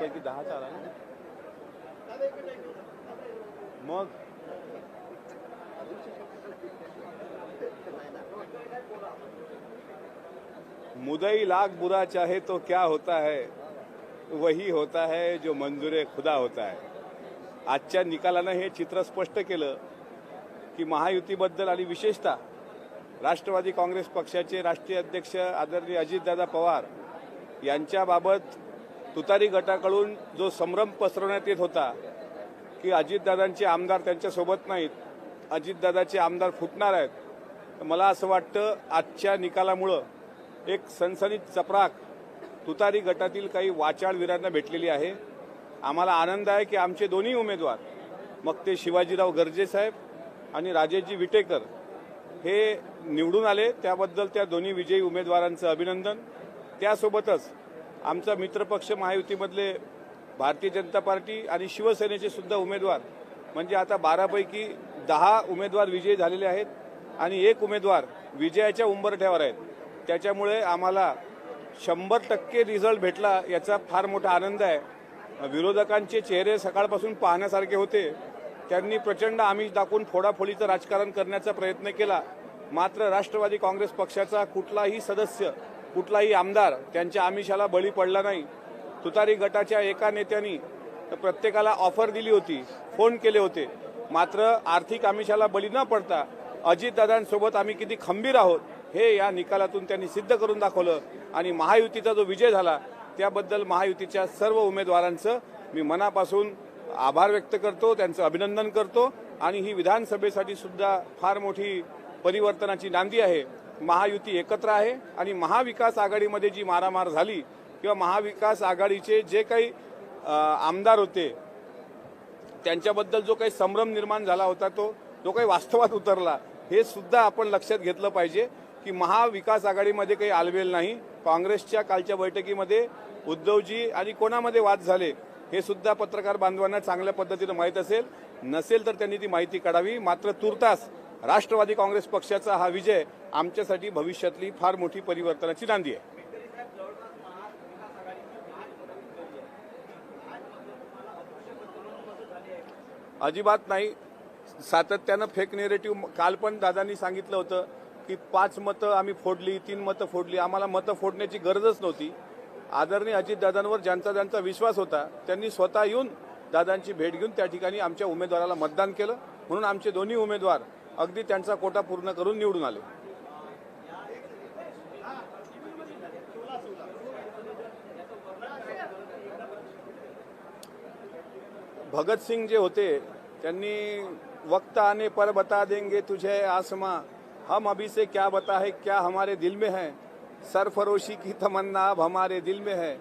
पैकी दहा आला ना? मग? मुदई लाख बुरा चाहे तो क्या होता है? वही होता है जो मंजुरे खुदा होता है। आजच्या निकालानं हे चित्र स्पष्ट केलं की महायुतीबद्दल आणि विशेषतः राष्ट्रवादी काँग्रेस पक्षाचे राष्ट्रीय अध्यक्ष आदरणीय अजितदादा पवार यांच्याबाबत तुतारी गटाकडून जो संभ्रम पसरवण्यात येत होता की अजितदादांचे आमदार त्यांच्यासोबत नाहीत अजितदादाचे आमदार फुटणार आहेत तर मला असं वाटतं आजच्या निकालामुळं एक सनसनीत चपराक तुतारी गटातील काही वाचाळवीरांना भेटलेली आहे. आम्हाला आनंद आहे की आमचे दोन्ही उमेदवार मग ते शिवाजीराव गर्जे साहेब आणि राजेजी विटेकर हे निवडून आले. त्याबद्दल त्या दोन्ही विजयी उमेदवारांचं अभिनंदन. त्यासोबतच आमचा मित्रपक्ष महायुतीमधले भारतीय जनता पार्टी आणि शिवसेनेचे सुद्धा उमेदवार म्हणजे आता बारापैकी दहा उमेदवार विजयी झालेले आहेत आणि एक उमेदवार विजयाच्या उंबरठ्यावर आहेत. त्याच्यामुळे आम्हाला शंभर टक्के रिझल्ट भेटला याचा फार मोठा आनंद आहे. विरोधकांचे चेहरे सकाळपासून पाहण्यासारखे होते. त्यांनी प्रचंड आमिष दाखवून फोडाफोडीचं राजकारण करण्याचा प्रयत्न केला. मात्र राष्ट्रवादी काँग्रेस पक्षाचा कुठलाही सदस्य कुठलाही आमदार त्यांच्या आमिषाला बळी पडला नाही. तुतारी गटाच्या एका नेत्यांनी प्रत्येकाला ऑफर दिली होती फोन केले होते. मात्र आर्थिक आमिषाला बळी न पडता अजितदादांसोबत आम्ही किती खंबीर आहोत हे या निकालातून त्यांनी सिद्ध करून दाखवलं. आणि महायुतीचा जो विजय झाला त्याबद्दल महायुतीच्या सर्व उमेदवारांचं मी मनापासून आभार व्यक्त करतो त्यांचं अभिनंदन करतो. आणि ही विधानसभेसाठी सुद्धा फार मोठी परिवर्तनाची नांदी आहे. महायुती एकत्र आहे आणि महाविकास आघाडीमध्ये जी मारामार झाली किंवा महाविकास आघाडीचे जे काही आमदार होते त्यांच्याबद्दल जो काही संभ्रम निर्माण झाला होता तो जो काही वास्तवात उतरला हे सुद्धा आपण लक्षात घेतलं पाहिजे की महाविकास आघाडीमध्ये काही आलबेल नाही. काँग्रेसच्या कालच्या बैठकीमध्ये उद्धवजी आणि कोणामध्ये वाद झाले हे सुद्धा पत्रकार बांधवांना चांगल्या पद्धतीनं माहीत असेल. नसेल तर त्यांनी ती माहिती काढावी. मात्र तुर्तास राष्ट्रवादी काँग्रेस पक्षाचा हा विजय आमच्यासाठी भविष्यातली फार मोठी परिवर्तनाची नांदी आहे. अजिबात नाही. सातत्यानं फेक नेरेटिव्ह काल पण दादांनी सांगितलं होतं की पाच मतं आम्ही फोडली तीन मतं फोडली. आम्हाला मतं फोडण्याची गरजच नव्हती. आदरणीय अजितदादांवर ज्यांचा ज्यांचा विश्वास होता त्यांनी स्वतः येऊन दादांची भेट घेऊन त्या ठिकाणी आमच्या उमेदवाराला मतदान केलं. म्हणून आमचे दोन्ही उमेदवार अगदी त्यांचा कोटा पूर्ण करून निवडून आले. भगतसिंग जे होते त्यांनी वक्ता आने पर बता देंगे तुझे आसमा हम अभी से क्या बता है क्या हमारे दिल में है? सरफरोशी की तमन्ना अब हमारे दिल में है।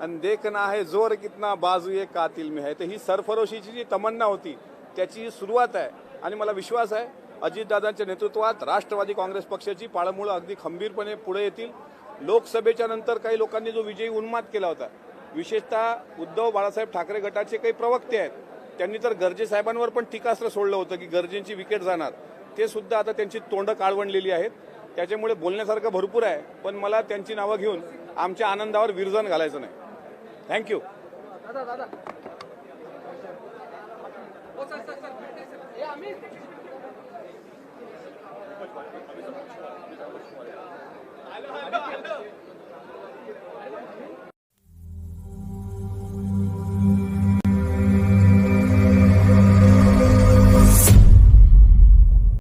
आणि देखना है जोर कितना बाजू कातिल में है। तर ही सरफरोशीची जी तमन्ना होती त्याची ही सुरुवात आहे आणि मला विश्वास आहे अजितदादांच्या नेतृत्वात राष्ट्रवादी काँग्रेस पक्षाची पाळमुळं अगदी खंबीरपणे पुढे येतील. लोकसभेच्या नंतर काही लोकांनी जो विजयी उन्माद केला होता विशेषतः उद्धव बाळासाहेब ठाकरे गटाचे काही प्रवक्ते आहेत. त्यांनी तर गर्जे साहेबांवर पण टीकास्त्र सोडलं होतं की गर्जेंची विकेट जाणार. ते सुद्धा आता त्यांची तोंड काळवणलेली आहेत. त्याच्यामुळे बोलण्यासारखं भरपूर आहे पण मला त्यांची नावं घेऊन आमच्या आनंदावर विरजन घालायचं नाही. Thank you Hallo, hallo, hallo!